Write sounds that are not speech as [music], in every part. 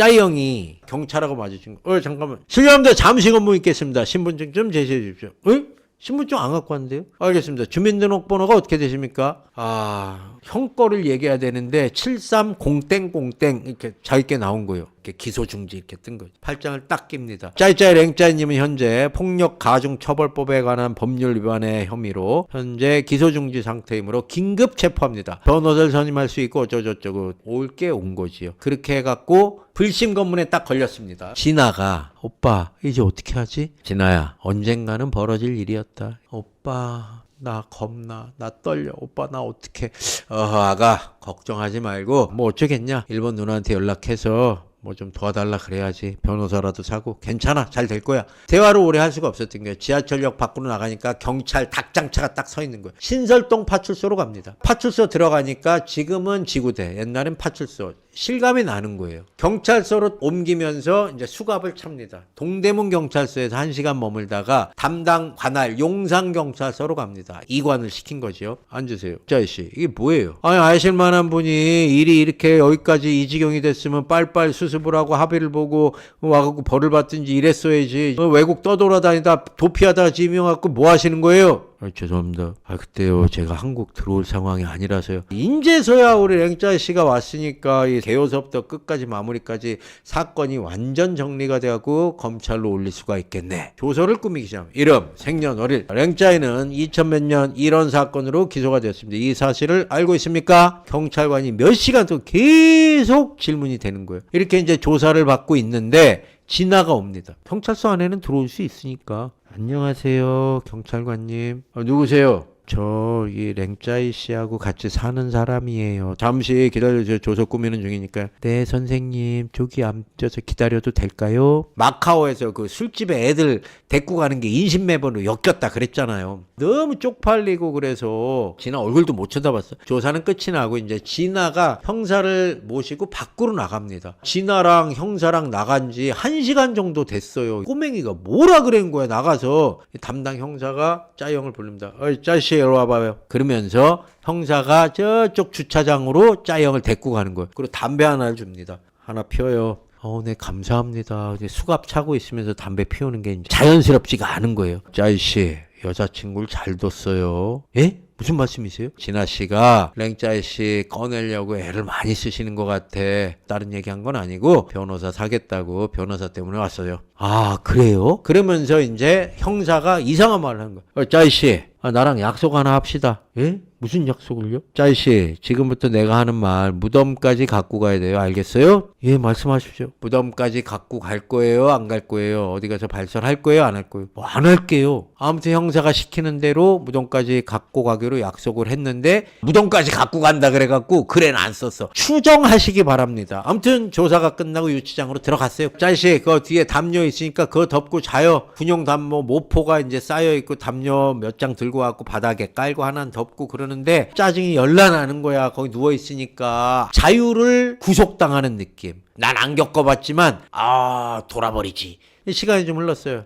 짜이 형이 경찰하고 마주친 거. 어 잠깐만. 실례합니다. 잠시 근무 있겠습니다. 신분증 좀 제시해 주십시오. 어? 신분증 안 갖고 왔는데요? 알겠습니다. 주민등록번호가 어떻게 되십니까? 아, 형 거를 얘기해야 되는데 730땡땡 이렇게 자기께 나온 거예요. 이렇게 기소 중지 이렇게 뜬 거죠. 팔짱을 딱 낍니다. 짜이짜이 랭짜이님은 현재 폭력 가중 처벌법에 관한 법률 위반의 혐의로 현재 기소 중지 상태이므로 긴급 체포합니다. 변호사를 선임할 수 있고 어쩌고저쩌고 올 게 온 거지요. 그렇게 해갖고 불심 검문에 딱 걸렸습니다. 진아가 오빠 이제 어떻게 하지? 진아야 언젠가는 벌어질 일이었다. 오빠 나 겁나 나 떨려 오빠 나 어떻게 어 아가 걱정하지 말고 뭐 어쩌겠냐 일본 누나한테 연락해서 뭐 좀 도와달라 그래야지 변호사라도 사고 괜찮아 잘 될 거야. 대화를 오래 할 수가 없었던 거예요 지하철역 밖으로 나가니까 경찰 닭장차가 딱 서 있는 거예요. 신설동 파출소로 갑니다. 파출소 들어가니까 지금은 지구대 옛날엔 파출소. 실감이 나는 거예요. 경찰서로 옮기면서 이제 수갑을 찹니다. 동대문 경찰서에서 한 시간 머물다가 담당 관할 용산 경찰서로 갑니다. 이관을 시킨 거죠 앉으세요. 짜이씨 이게 뭐예요? 아니 아실 만한 분이 일이 이렇게 여기까지 이 지경이 됐으면 빨빨 수 습을 하고 합의를 보고 와갖고 벌을 받든지 이랬어야지. 어, 외국 떠돌아다니다 도피하다가 지명갖고 뭐 하시는 거예요 아, 죄송합니다. 아, 그때요. 제가 한국 들어올 상황이 아니라서요. 인제서야 우리 랭짜 씨가 왔으니까 이 개요서부터 끝까지 마무리까지 사건이 완전 정리가 되고 검찰로 올릴 수가 있겠네. 조서를 꾸미기 시작. 이름, 생년월일. 랭짜이는 2000몇 년 이런 사건으로 기소가 되었습니다. 이 사실을 알고 있습니까? 경찰관이 몇 시간 동안 계속 질문이 되는 거예요. 이렇게 이제 조사를 받고 있는데 진화가 옵니다. 경찰서 안에는 들어올 수 있으니까. 안녕하세요, 경찰관님. 어, 누구세요? 저 이 랭짜이 씨하고 같이 사는 사람이에요. 잠시 기다려주세요. 조서 꾸미는 중이니까. 네, 선생님. 저기 앉아서 기다려도 될까요? 마카오에서 그 술집에 애들 데리고 가는 게 인신매번으로 엮였다 그랬잖아요. 너무 쪽팔리고 그래서 진아 얼굴도 못 쳐다봤어. 조사는 끝이 나고 이제 진아가 형사를 모시고 밖으로 나갑니다. 진아랑 형사랑 나간 지 한시간 정도 됐어요. 꼬맹이가 뭐라 그런 거야 나가서 담당 형사가 짜이 형을 부릅니다. 어이 짜이씨 이리 와봐요. 그러면서 형사가 저쪽 주차장으로 짜이 형을 데리고 가는 거예요. 그리고 담배 하나를 줍니다. 하나 피워요. 어, 네, 감사합니다. 이제 수갑 차고 있으면서 담배 피우는 게 자연스럽지가 않은 거예요. 짜이 씨, 여자친구를 잘 뒀어요. 예? 무슨 말씀이세요? 진아 씨가 랭짜이 씨 꺼내려고 애를 많이 쓰시는 것 같아. 다른 얘기한 건 아니고 변호사 사겠다고 변호사 때문에 왔어요. 아 그래요? 그러면서 이제 형사가 이상한 말을 하는 거야. 어, 짜이 씨, 아, 나랑 약속 하나 합시다. 예? 무슨 약속을요? 짜이 씨, 지금부터 내가 하는 말 무덤까지 갖고 가야 돼요. 알겠어요? 예, 말씀하십시오. 무덤까지 갖고 갈 거예요? 안 갈 거예요? 어디 가서 발설할 거예요? 안 할 거예요? 뭐 안 할게요. 아무튼 형사가 시키는 대로 무덤까지 갖고 가기로 약속을 했는데 무덤까지 갖고 간다 그래갖고 글에는 안 썼어. 추정하시기 바랍니다. 아무튼 조사가 끝나고 유치장으로 들어갔어요. 짜이 씨, 그 뒤에 담요 있으니까 그거 덮고 자요. 군용 담요 모포가 이제 쌓여 있고 담요 몇 장 들고 와갖고 바닥에 깔고 하나는 덮고 그러는데 짜증이 열나나는 거야. 거기 누워 있으니까 자유를 구속당하는 느낌. 난 안 겪어봤지만 아 돌아버리지. 시간이 좀 흘렀어요.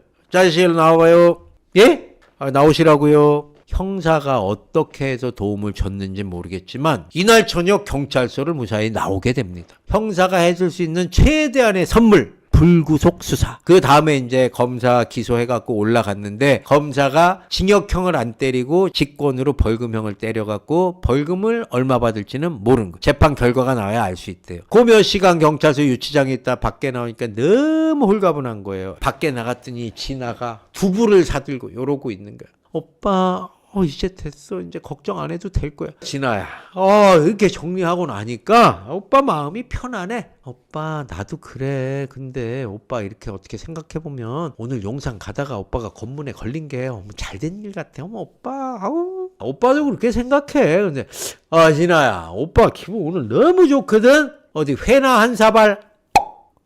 일로 나와봐요. 예? 아, 나오시라고요. 형사가 어떻게 해서 도움을 줬는지 모르겠지만 이날 저녁 경찰서를 무사히 나오게 됩니다. 형사가 해줄 수 있는 최대한의 선물 불구속 수사. 그 다음에 이제 검사 기소해갖고 올라갔는데 검사가 징역형을 안 때리고 직권으로 벌금형을 때려갖고 벌금을 얼마 받을지는 모르는 거. 재판 결과가 나와야 알 수 있대요. 그몇 시간 경찰서 유치장에 있다 밖에 나오니까 너무 홀가분한 거예요. 밖에 나갔더니 진아가 두부를 사들고 이러고 있는 거야. 오빠 어 이제 됐어. 이제 걱정 안 해도 될 거야. 진아야. 어 이렇게 정리하고 나니까 오빠 마음이 편안해. 오빠 나도 그래. 근데 오빠 이렇게 어떻게 생각해 보면 오늘 용산 가다가 오빠가 검문에 걸린 게 어머 잘된 일 같아. 어머 오빠. 아우. 오빠도 그렇게 생각해. 근데 아 진아야. 오빠 기분 오늘 너무 좋거든? 어디 회나 한 사발?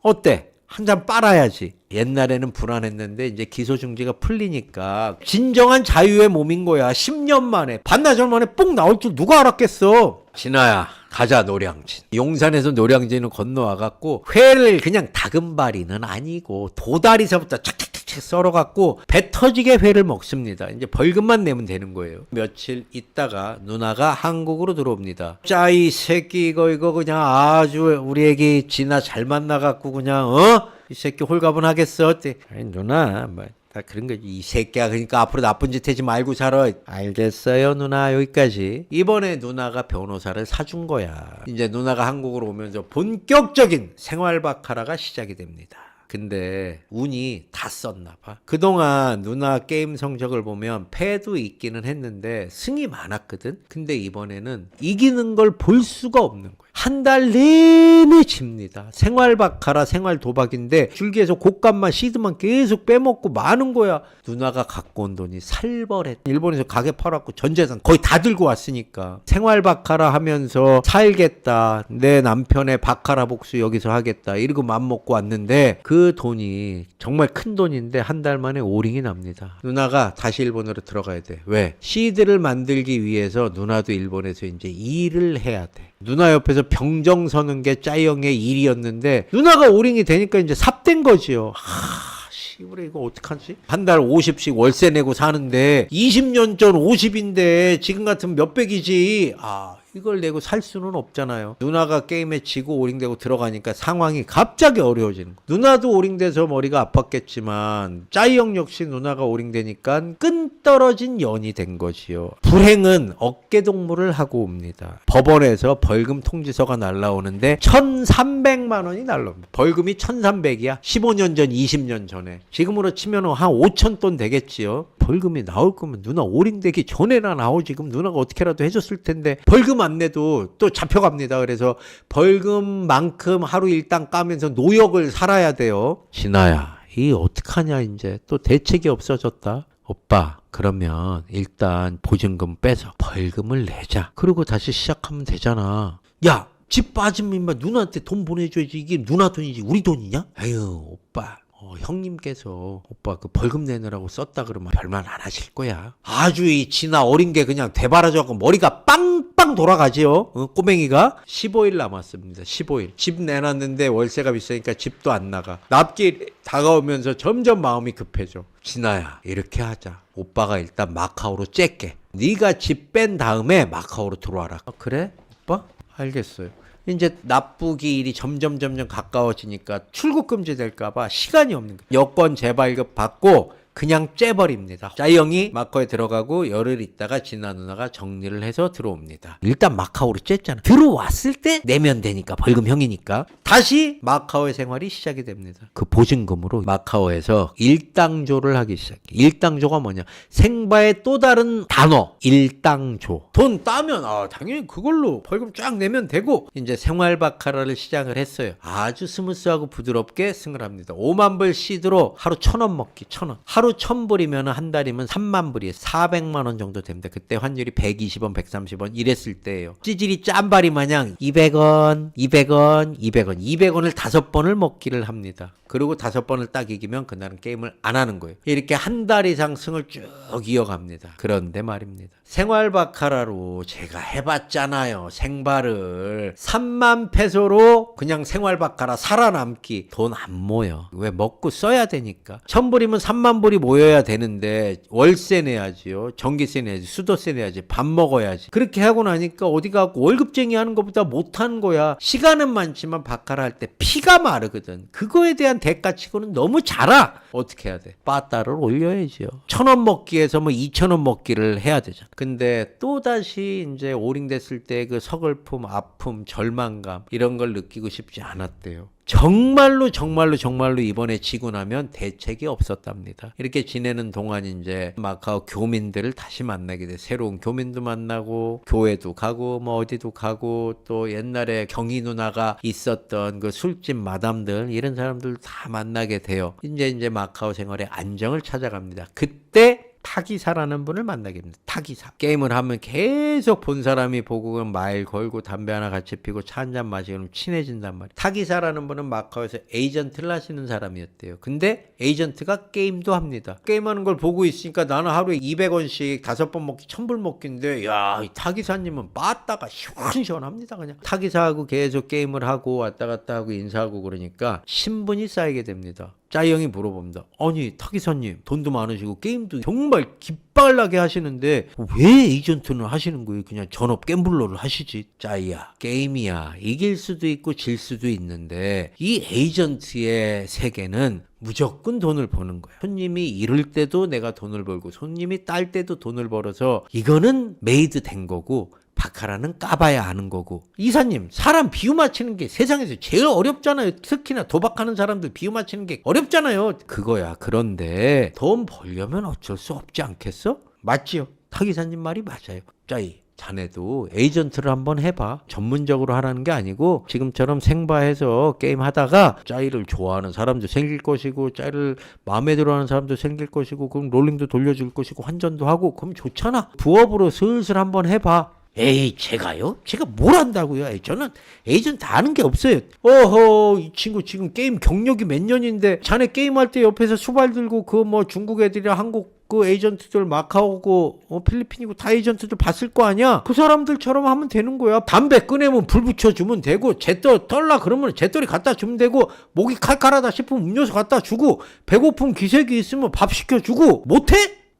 어때? 한 잔 빨아야지. 옛날에는 불안했는데 이제 기소 중지가 풀리니까 진정한 자유의 몸인 거야. 10년 만에 반나절 만에 뽕 나올 줄 누가 알았겠어. 진아야 가자 노량진. 용산에서 노량진을 건너와 갖고 회를 그냥 다금바리는 아니고 도다리서부터 착착착 착착 썰어 갖고 배 터지게 회를 먹습니다. 이제 벌금만 내면 되는 거예요. 며칠 있다가 누나가 한국으로 들어옵니다. 자, 이 새끼 이거 이거 그냥 아주 우리 애기 진아 잘 만나 갖고 그냥 어? 이 새끼 홀가분 하겠어? 어때? 아니 누나 뭐. 다 그런 거지. 이 새끼야. 그러니까 앞으로 나쁜 짓 하지 말고 살아. 알겠어요, 누나. 여기까지. 이번에 누나가 변호사를 사준 거야. 이제 누나가 한국으로 오면서 본격적인 생활 바카라가 시작이 됩니다. 근데 운이 다 썼나 봐. 그동안 누나 게임 성적을 보면 패도 있기는 했는데 승이 많았거든. 근데 이번에는 이기는 걸 볼 수가 없는 거야. 한 달 내내 집니다. 생활 바카라 생활 도박인데 줄기에서 곡간만 시드만 계속 빼먹고 많은 거야. 누나가 갖고 온 돈이 살벌했. 일본에서 가게 팔았고 전 재산 거의 다 들고 왔으니까 생활 바카라 하면서 살겠다. 내 남편의 바카라 복수 여기서 하겠다. 이러고 맘 먹고 왔는데 그 돈이 정말 큰 돈인데 한 달 만에 오링이 납니다. 누나가 다시 일본으로 들어가야 돼. 왜? 시드를 만들기 위해서 누나도 일본에서 이제 일을 해야 돼. 누나 옆에서 병정 서는 게 짜이형의 일이었는데 누나가 오링이 되니까 이제 삽된 거지요. 하, 씨부레 이거 어떡하지? 한 달 50씩 월세 내고 사는데 20년 전 50인데 지금 같으면 몇백이지. 아, 이걸 내고 살 수는 없잖아요. 누나가 게임에 지고 오링되고 들어가니까 상황이 갑자기 어려워지는 거. 누나도 오링돼서 머리가 아팠겠지만 짜이형 역시 누나가 오링되니까 끈 떨어진 연이 된 것이요. 불행은 어깨동무를 하고 옵니다. 법원에서 벌금 통지서가 날라오는데 1,300만 원이 날라옵니다. 벌금이 1,300이야. 15년 전, 20년 전에. 지금으로 치면 한 5천 돈 되겠지요. 벌금이 나올 거면 누나 오링되기 전에나 나오지. 그럼 누나가 어떻게라도 해줬을 텐데 벌금 안 내도 또 잡혀갑니다. 그래서 벌금만큼 하루 일당 까면서 노역을 살아야 돼요. 진아야, 이 어떡하냐 이제 또 대책이 없어졌다. 오빠, 그러면 일단 보증금 빼서 벌금을 내자. 그리고 다시 시작하면 되잖아. 야, 집 빠지면 누나한테 돈 보내줘야지. 이게 누나 돈이지 우리 돈이냐? 에휴, 오빠. 어, 형님께서 오빠 그 벌금 내느라고 썼다 그러면 별말 안 하실 거야. 아주 이 지나 어린 게 그냥 대바라져갖고 머리가 빵빵 돌아가지요. 어, 꼬맹이가 15일 남았습니다. 15일. 집 내놨는데 월세가 비싸니까 집도 안 나가. 납기 다가오면서 점점 마음이 급해져. 진아야 이렇게 하자. 오빠가 일단 마카오로 째게. 네가 집 뺀 다음에 마카오로 들어와라. 아, 그래? 오빠? 알겠어요. 이제 납부기 일이 점점 점점 가까워지니까 출국 금지 될까봐 시간이 없는 거예요. 여권 재발급 받고 그냥 째버립니다. 짜이형이 마카오에 들어가고 열흘 있다가 진아 누나가 정리를 해서 들어옵니다. 일단 마카오로 쨌잖아. 들어왔을 때 내면 되니까 벌금형이니까 다시 마카오의 생활이 시작이 됩니다. 그 보증금으로 마카오에서 일당조를 하기 시작해. 일당조가 뭐냐? 생바의 또 다른 단어 일당조. 돈 따면 아 당연히 그걸로 벌금 쫙 내면 되고 이제 생활 바카라를 시작을 했어요. 아주 스무스하고 부드럽게 승을 합니다. 5만 불 시드로 하루 천 원 먹기 천 원. 하루 천 불이면 한 달이면 3만 불이에요. 400만 원 정도 됩니다. 그때 환율이 120원, 130원 이랬을 때예요. 찌질이 짠바리 마냥 200원, 200원, 200원, 200원을 다섯 번을 먹기를 합니다. 그리고 다섯 번을 딱 이기면 그날은 게임을 안 하는 거예요. 이렇게 한 달 이상 승을 쭉 이어갑니다. 그런데 말입니다. 생활 바카라로 제가 해봤잖아요. 생발을 3만 페소로 그냥 생활 바카라 살아남기 돈 안 모여. 왜 먹고 써야 되니까. 천 불이면 3만 불이 모여야 되는데 월세 내야지요. 전기세 내야지. 수도세 내야지. 밥 먹어야지. 그렇게 하고 나니까 어디 가고 월급쟁이 하는 것보다 못한 거야. 시간은 많지만 바카라 할 때 피가 마르거든. 그거에 대한 대가치고는 너무 작아. 어떻게 해야 돼? 빠따를 올려야지요. 천 원 먹기에서 뭐 이천 원 먹기를 해야 되잖아. 근데 또 다시 이제 오링 됐을 때 그 서글픔, 아픔, 절망감 이런 걸 느끼고 싶지 않았대요. 정말로 정말로 정말로 이번에 지고 나면 대책이 없었답니다. 이렇게 지내는 동안 이제 마카오 교민들을 다시 만나게 돼. 새로운 교민도 만나고 교회도 가고 뭐 어디도 가고 또 옛날에 경희 누나가 있었던 그 술집 마담들 이런 사람들 다 만나게 돼요. 이제 이제 마카오 생활의 안정을 찾아갑니다. 그때 타기사라는 분을 만나게 됩니다. 타기사. 게임을 하면 계속 본 사람이 보고 말 걸고 담배 하나 같이 피고 차 한 잔 마시고 친해진단 말이에요. 타기사라는 분은 마카오에서 에이전트를 하시는 사람이었대요. 근데 에이전트가 게임도 합니다. 게임하는 걸 보고 있으니까 나는 하루에 200원씩 다섯 번 먹기 1000불 먹기인데 야, 이 타기사님은 빠따가 시원시원합니다. 그냥 타기사하고 계속 게임을 하고 왔다 갔다 하고 인사하고 그러니까 신분이 쌓이게 됩니다. 짜이 형이 물어봅니다. 아니 타기사님 돈도 많으시고 게임도 정말 기빨나게 하시는데 왜 에이전트는 하시는 거예요? 그냥 전업 갬블러를 하시지. 짜이야 게임이야 이길 수도 있고 질 수도 있는데 이 에이전트의 세계는 무조건 돈을 버는 거야. 손님이 이럴 때도 내가 돈을 벌고 손님이 딸 때도 돈을 벌어서 이거는 메이드 된 거고 바카라는 까봐야 아는 거고. 이사님 사람 비유 맞히는 게 세상에서 제일 어렵잖아요. 특히나 도박하는 사람들 비유 맞히는 게 어렵잖아요. 그거야. 그런데 돈 벌려면 어쩔 수 없지 않겠어? 맞지요? 타기사님 말이 맞아요. 짜이 자네도 에이전트를 한번 해봐. 전문적으로 하라는 게 아니고 지금처럼 생바해서 게임 하다가 짜이를 좋아하는 사람도 생길 것이고 짜이를 마음에 들어하는 사람도 생길 것이고 그럼 롤링도 돌려줄 것이고 환전도 하고 그럼 좋잖아. 부업으로 슬슬 한번 해봐 에이 제가요? 제가 뭘 한다고요? 에이, 저는 에이전트 아는 게 없어요. 어허 이 친구 지금 게임 경력이 몇 년인데 자네 게임할 때 옆에서 수발 들고 그 뭐 중국 애들이랑 한국 그 에이전트들 마카오고 어, 필리핀이고 다 에이전트들 봤을 거 아니야? 그 사람들처럼 하면 되는 거야. 담배 꺼내면 불 붙여주면 되고 제떨 떨라 그러면 제떨이 갖다 주면 되고 목이 칼칼하다 싶으면 음료수 갖다 주고 배고픔 기색이 있으면 밥 시켜주고 못해?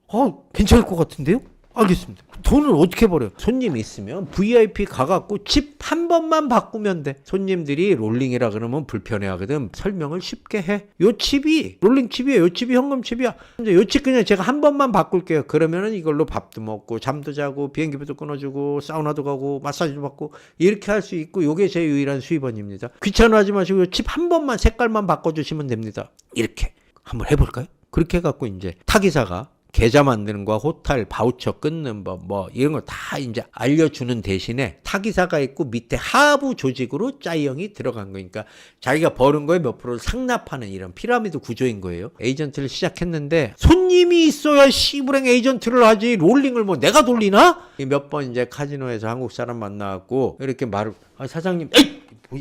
어 괜찮을 것 같은데요? 알겠습니다. 돈을 어떻게 벌어요? 손님 있으면 VIP 가갖고 칩한 번만 바꾸면 돼. 손님들이 롤링이라 그러면 불편해하거든. 설명을 쉽게 해. 요 칩이 롤링 칩이야. 요 칩이 현금 칩이야. 이제 요 칩 그냥 제가 한 번만 바꿀게요. 그러면은 이걸로 밥도 먹고 잠도 자고 비행기표도 끊어주고 사우나도 가고 마사지도 받고 이렇게 할 수 있고 요게 제 유일한 수입원입니다. 귀찮아하지 마시고 칩 한 번만 색깔만 바꿔주시면 됩니다. 이렇게 한번 해볼까요? 그렇게 해갖고 이제 타기사가 계좌 만드는 거, 호텔, 바우처 끊는 법, 뭐, 이런 거다 이제 알려주는 대신에 타기사가 있고 밑에 하부 조직으로 짜이형이 들어간 거니까 자기가 버는 거에 몇 프로를 상납하는 이런 피라미드 구조인 거예요. 에이전트를 시작했는데 손님이 있어야 시불행 에이전트를 하지 롤링을 뭐 내가 돌리나? 몇 번 이제 카지노에서 한국 사람 만나갖고 이렇게 말을, 아, 사장님, 에이! 뭐,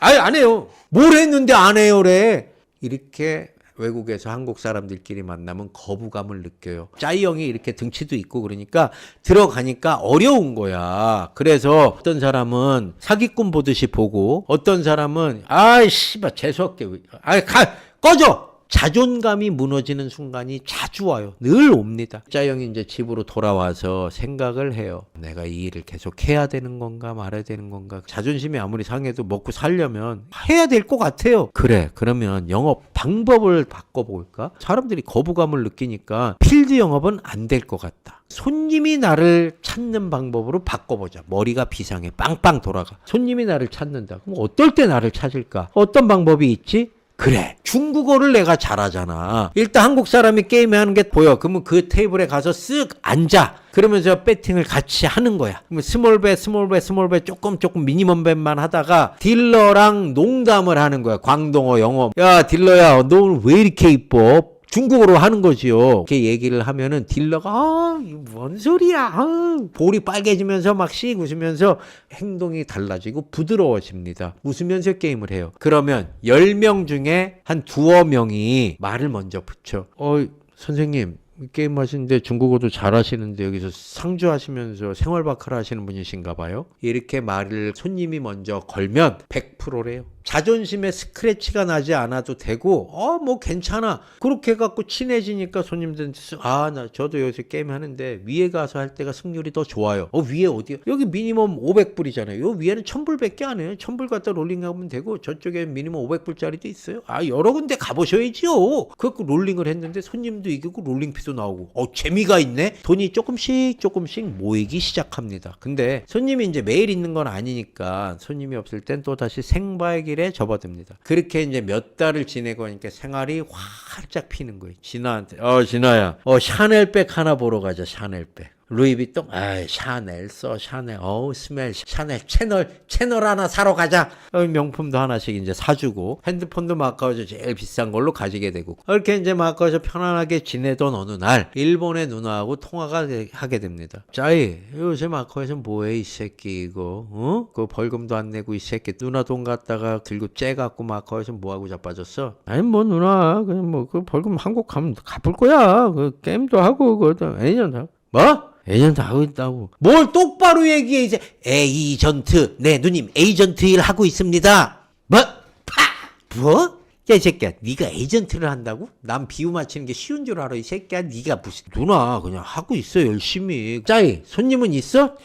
아니, 안 해요. 뭘 했는데 안 해요래. 이렇게 외국에서 한국 사람들끼리 만나면 거부감을 느껴요. 짜이 형이 이렇게 등치도 있고 그러니까 들어가니까 어려운 거야. 그래서 어떤 사람은 사기꾼 보듯이 보고 어떤 사람은 아이 씨발 재수없게 아이 가 꺼져. 자존감이 무너지는 순간이 자주 와요. 늘 옵니다. 짜영이 이제 집으로 돌아와서 생각을 해요. 내가 이 일을 계속 해야 되는 건가 말아야 되는 건가. 자존심이 아무리 상해도 먹고 살려면 해야 될 것 같아요. 그래. 그러면 영업 방법을 바꿔볼까? 사람들이 거부감을 느끼니까 필드 영업은 안 될 것 같다. 손님이 나를 찾는 방법으로 바꿔보자. 머리가 비상해. 빵빵 돌아가. 손님이 나를 찾는다. 그럼 어떨 때 나를 찾을까? 어떤 방법이 있지? 그래. 중국어를 내가 잘하잖아. 일단 한국 사람이 게임에 하는 게 보여. 그러면 그 테이블에 가서 쓱 앉아. 그러면서 배팅을 같이 하는 거야. 그러면 스몰bet, 스몰bet, 스몰bet 조금 조금 미니멈 벳만 하다가 딜러랑 농담을 하는 거야. 광동어, 영어. 야, 딜러야, 너왜 이렇게 이뻐? 중국어로 하는 거지요. 이렇게 얘기를 하면은 딜러가 아, 이뭔 소리야. 아, 볼이 빨개지면서 막씩 웃으면서 행동이 달라지고 부드러워집니다. 웃으면서 게임을 해요. 그러면 10명 중에 한 두어 명이 말을 먼저 붙여. 어, 선생님, 게임 하시는데 중국어도 잘 하시는데 여기서 상주 하시면서 생활바카라 하시는 분이신가 봐요. 이렇게 말을 손님이 먼저 걸면 100%래요. 자존심에 스크래치가 나지 않아도 되고 어 뭐 괜찮아. 그렇게 해갖고 친해지니까 손님들한테 아 나 저도 여기서 게임 하는데 위에 가서 할 때가 승률이 더 좋아요. 어 위에 어디요 여기 미니멈 500불이잖아요. 요 위에는 1000불밖에 안 해요. 1000불 갖다 롤링하면 되고 저쪽에 미니멈 500불짜리도 있어요. 아 여러 군데 가보셔야지요. 그래갖고 롤링을 했는데 손님도 이기고 롤링피도 나오고. 어 재미가 있네. 돈이 조금씩 조금씩 모이기 시작합니다. 근데 손님이 이제 매일 있는 건 아니니까 손님이 없을 땐 또 다시 생바 의 길에 접어듭니다. 그렇게 이제 몇 달을 지내고 하니까 생활이 활짝 피는 거예요. 진아한테 어 진아야. 어 샤넬백 하나 보러 가자 샤넬백 루이비통, 아, 샤넬 써, 샤넬, 어우, 스멜, 샤넬, 채널, 채널 하나 사러 가자. 어, 명품도 하나씩 이제 사주고, 핸드폰도 마카오에서 제일 비싼 걸로 가지게 되고, 이렇게 이제 마카오에서 편안하게 지내던 어느 날, 일본의 누나하고 통화가 되- 하게 됩니다. 짜이, 요새 마카오에서 뭐해, 이 새끼, 이거, 어? 그 벌금도 안 내고, 이 새끼, 누나 돈 갖다가 들고 째갖고 마카오에서 뭐하고 자빠졌어? 아니, 뭐, 누나, 그냥 뭐, 그 벌금 한국 가면 갚을 거야. 그, 게임도 하고, 그것도, 애년 뭐? 에이전트 하고 있다고. 뭘 똑바로 얘기해, 이제. 에이전트. 네, 누님, 에이전트 일 하고 있습니다. 뭐? 파! 뭐? 야 이 새끼야 네가 에이전트를 한다고? 난 비유 맞히는 게 쉬운 줄 알아 이 새끼야 네가 무슨 누나 그냥 하고 있어 열심히 짜이 손님은 있어?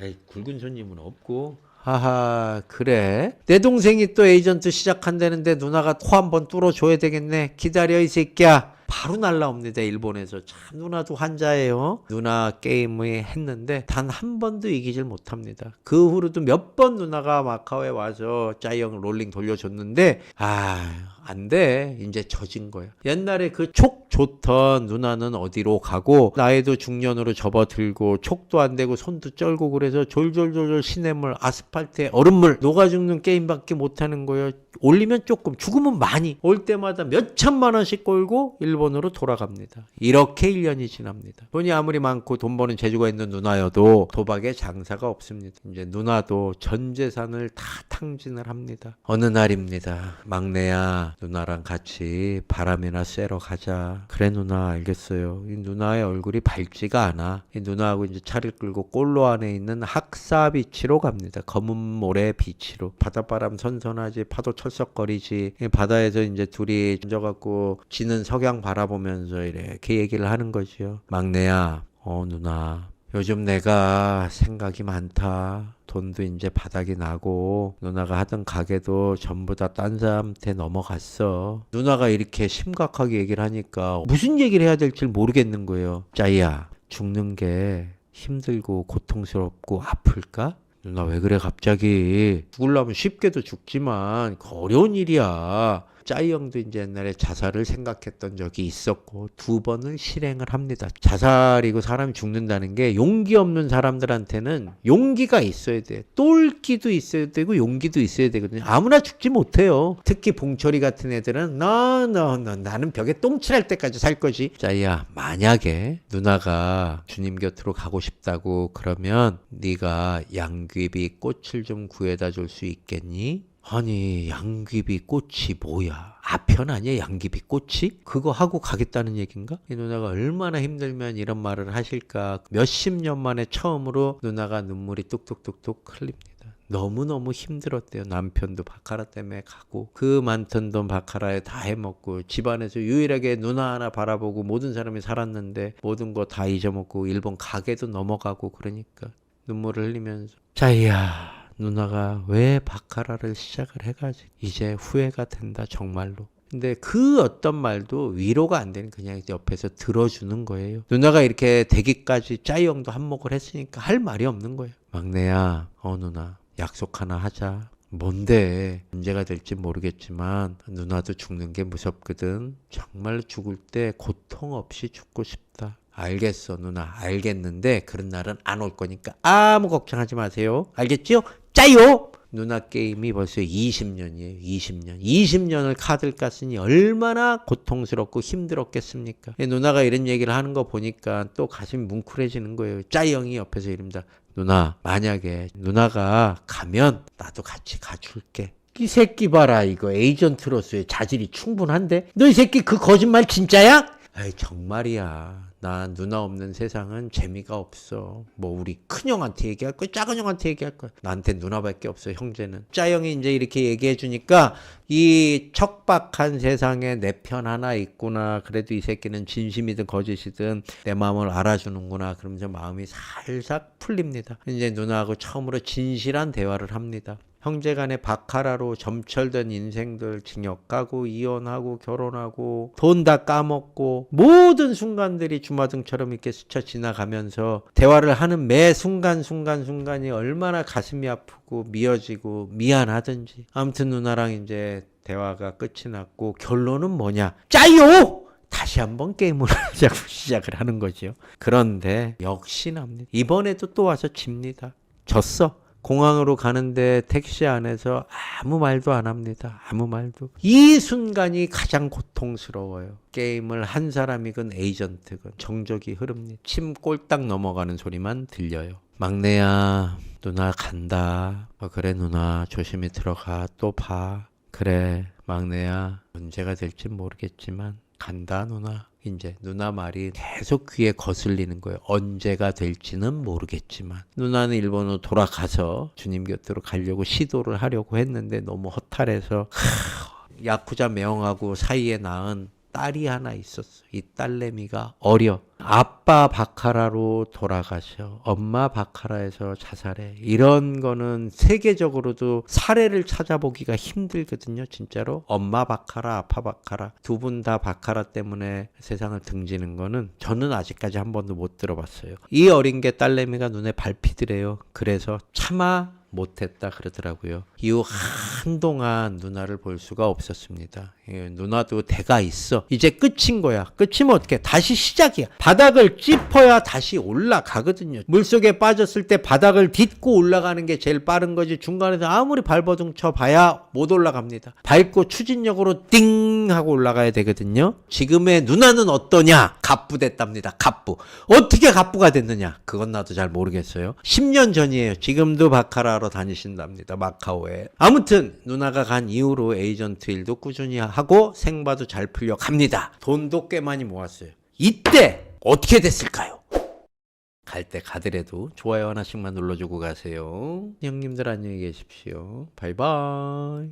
에이 굵은 손님은 없고 하하 그래 내 동생이 또 에이전트 시작한다는데 누나가 코 한번 뚫어줘야 되겠네 기다려 이 새끼야 바로 날라옵니다 일본에서. 참 누나도 환자예요. 누나 게임을 했는데 단 한 번도 이기질 못합니다. 그 후로도 몇 번 누나가 마카오에 와서 짜이형 롤링 돌려줬는데 아 안 돼. 이제 젖은 거야. 옛날에 그 촉 좋던 누나는 어디로 가고 나이도 중년으로 접어들고 촉도 안 되고 손도 쩔고 그래서 졸졸졸졸 시냇물 아스팔트에 얼음물 녹아 죽는 게임밖에 못하는 거예요. 올리면 조금 죽으면 많이. 올 때마다 몇 천만 원씩 걸고 일본 으로 돌아갑니다. 이렇게 1년이 지납니다. 돈이 아무리 많고 돈 버는 재주가 있는 누나여도 도박에 장사가 없습니다. 이제 누나도 전 재산을 다 탕진을 합니다. 어느 날입니다. 막내야 누나랑 같이 바람이나 쐬러 가자. 그래 누나 알겠어요. 이 누나의 얼굴이 밝지가 않아. 이 누나하고 이제 차를 끌고 꼴로 안에 있는 학사 비치로 갑니다. 검은 모래 비치로. 바닷바람 선선하지 파도 철썩거리지. 이 바다에서 이제 둘이 앉아갖고 지는 석양 바 라보면서 이렇게 얘기를 하는 거지요 막내야 어 누나 요즘 내가 생각이 많다. 돈도 이제 바닥이 나고 누나가 하던 가게도 전부 다 딴 사람한테 넘어갔어. 누나가 이렇게 심각하게 얘기를 하니까 무슨 얘기를 해야 될지 모르겠는 거예요. 짜이야, 죽는 게 힘들고 고통스럽고 아플까? 누나 왜 그래 갑자기 죽으려면 쉽게도 죽지만 그 어려운 일이야 짜이 형도 이제 옛날에 자살을 생각했던 적이 있었고 두 번을 실행을 합니다. 자살이고 사람이 죽는다는 게 용기 없는 사람들한테는 용기가 있어야 돼. 똘끼도 있어야 되고 용기도 있어야 되거든요. 아무나 죽지 못해요. 특히 봉철이 같은 애들은 너너 너 나는 벽에 똥칠할 때까지 살 거지. 짜이야 만약에 누나가 주님 곁으로 가고 싶다고 그러면 네가 양귀비 꽃을 좀 구해다 줄 수 있겠니? 아니 양귀비 꽃이 뭐야? 아편 아니야 양귀비 꽃이? 그거 하고 가겠다는 얘긴가? 이 누나가 얼마나 힘들면 이런 말을 하실까? 몇십 년 만에 처음으로 누나가 눈물이 뚝뚝뚝뚝 흘립니다. 너무너무 힘들었대요. 남편도 바카라 때문에 가고 그 많던 돈 바카라에 다 해먹고 집안에서 유일하게 누나 하나 바라보고 모든 사람이 살았는데 모든 거 다 잊어먹고 일본 가게도 넘어가고 그러니까 눈물을 흘리면서 자이야 누나가 왜 바카라를 시작을 해가지고 이제 후회가 된다 정말로 근데 그 어떤 말도 위로가 안 되는 그냥 옆에서 들어주는 거예요. 누나가 이렇게 되기까지 짜이 형도 한몫을 했으니까 할 말이 없는 거예요. 막내야, 어 누나 약속 하나 하자. 뭔데 문제가 될지 모르겠지만 누나도 죽는 게 무섭거든. 정말 죽을 때 고통 없이 죽고 싶다. 알겠어 누나 알겠는데 그런 날은 안 올 거니까 아무 걱정하지 마세요. 알겠지요? 짜요. 누나 게임이 벌써 20년이에요. 20년. 20년을 카드를 깠으니 얼마나 고통스럽고 힘들었겠습니까? 이 누나가 이런 얘기를 하는 거 보니까 또 가슴이 뭉클해지는 거예요. 짜이 형이 옆에서 이릅니다. 누나, 만약에 누나가 가면 나도 같이 가줄게. 이 새끼 봐라. 이거 에이전트로서의 자질이 충분한데? 너 이 새끼 그 거짓말 진짜야? 아이, 정말이야. 난 누나 없는 세상은 재미가 없어. 뭐 우리 큰 형한테 얘기할 거야, 작은 형한테 얘기할 거야. 나한테 누나밖에 없어, 형제는. 짜 형이 이제 이렇게 얘기해 주니까 이 척박한 세상에 내 편 하나 있구나. 그래도 이 새끼는 진심이든 거짓이든 내 마음을 알아주는구나. 그러면서 마음이 살짝 풀립니다. 이제 누나하고 처음으로 진실한 대화를 합니다. 형제간의 바카라로 점철된 인생들 징역 가고 이혼하고 결혼하고 돈 다 까먹고 모든 순간들이 주마등처럼 이렇게 스쳐 지나가면서 대화를 하는 매 순간 순간 순간이 얼마나 가슴이 아프고 미어지고 미안하든지. 아무튼 누나랑 이제 대화가 끝이 났고 결론은 뭐냐? 짜요! 다시 한번 게임을 [laughs] 하자고 시작을 하는 거죠 그런데 역시납니다 이번에도 또 와서 집니다. 졌어 공항으로 가는데 택시 안에서 아무 말도 안 합니다. 아무 말도. 이 순간이 가장 고통스러워요. 게임을 한 사람이건 에이전트건 정적이 흐릅니다. 침 꼴딱 넘어가는 소리만 들려요. 막내야, 누나 간다. 어, 그래, 누나. 조심히 들어가. 또 봐. 그래, 막내야. 문제가 될지 모르겠지만, 간다, 누나. 이제 누나 말이 계속 귀에 거슬리는 거예요. 언제가 될지는 모르겠지만 누나는 일본으로 돌아가서 주님 곁으로 가려고 시도를 하려고 했는데 너무 허탈해서 하, 야쿠자 매형하고 사이에 낳은 딸이 하나 있었어. 이 딸내미가 어려. 아빠 바카라로 돌아가셔. 엄마 바카라에서 자살해. 이런 거는 세계적으로도 사례를 찾아보기가 힘들거든요. 진짜로. 엄마 바카라, 아빠 바카라. 두 분 다 바카라 때문에 세상을 등지는 거는 저는 아직까지 한 번도 못 들어봤어요. 이 어린 게 딸내미가 눈에 밟히더래요. 그래서 차마 못했다 그러더라고요. 이후 한동안 누나를 볼 수가 없었습니다. 예, 누나도 대가 있어. 이제 끝인 거야. 끝이면 어떻게? 다시 시작이야. 바닥을 짚어야 다시 올라가거든요. 물속에 빠졌을 때 바닥을 딛고 올라가는 게 제일 빠른 거지. 중간에서 아무리 발버둥 쳐 봐야 못 올라갑니다. 밟고 추진력으로 띵 하고 올라가야 되거든요. 지금의 누나는 어떠냐? 갑부 됐답니다. 갑부. 어떻게 갑부가 됐느냐? 그건 나도 잘 모르겠어요. 10년 전이에요. 지금도 바카라 로 다니신답니다. 마카오에. 아무튼 누나가 간 이후로 에이전트 일도 꾸준히 하고 생바도 잘 풀려 갑니다. 돈도 꽤 많이 모았어요. 이때 어떻게 됐을까요? 갈 때 가더라도 좋아요 하나씩만 눌러주고 가세요. 형님들 안녕히 계십시오. 바이바이.